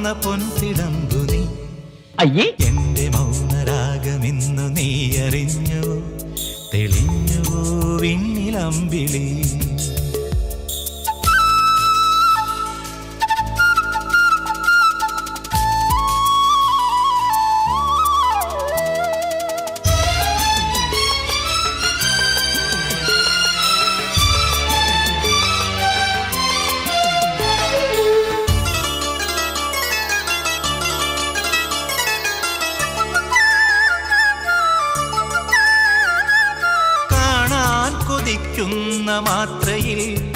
വന്ന പൊൻതിടമ്പു നീ. അയ്യേ. എന്റെ മൗനരാഗമിന്നു നീ അറിഞ്ഞു തെളിഞ്ഞുവോ വിണ്ണിലമ്പിളി സ്തുതിക്കുന്ന മാത്രയിൽ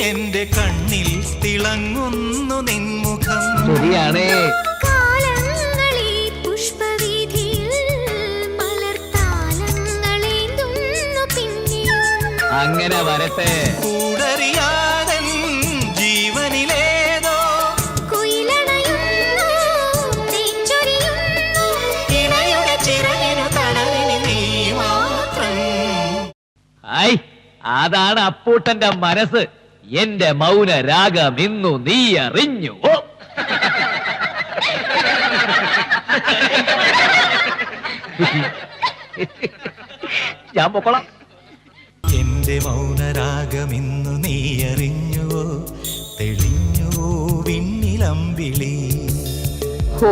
എന്റെ കണ്ണിൽ തിളങ്ങുന്നു നിൻമുഖം. ശരിയാണേ. അങ്ങനെ വരട്ടെ. കൂടറിയാ അതാണ് അപ്പൂട്ടന്റെ മനസ്സ്. എന്റെ മൗന രാഗം ഇന്നു നീ അറിഞ്ഞു. ഓ. ഞാൻ പൊക്കോളാം. എന്റെ മൗനരാഗമിന്നു നീ അറിഞ്ഞുവോ തെളിഞ്ഞുവോ വിണ്ണിലമ്പിളി. ഹോ,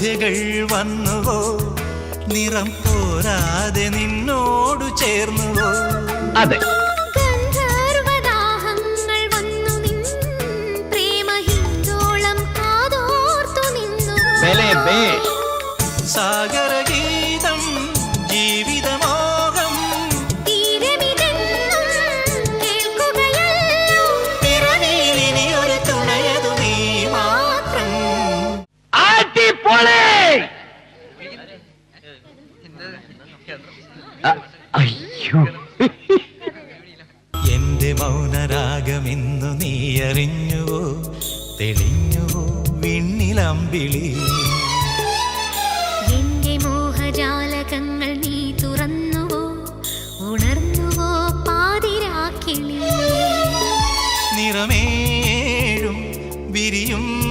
ആരാമസന്ധ്യകൾ വന്നുവോ? നിറം പോരാതെ നിന്നോടു ചേർന്നുവോ? അതെ. ഗന്ധർവദാഹങ്ങൾ അ- അയ്യോ. എന്റെ മൗനരാഗമിന്നു നീ അറിഞ്ഞുവോ? തെളിഞ്ഞുവോ വിണ്ണിലമ്പിളി? എന്റെ മോഹജാലകങ്ങൾ നീ തുറന്നുവോ? ഉണർന്നുവോ പാതിരാക്കിളി? നിറമേഴും വിരിയും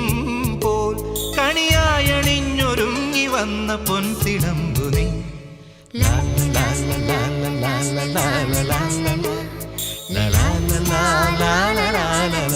വന്ന പൊൻതിടമ്പു നീ ലാ ലാ ലാ ലാ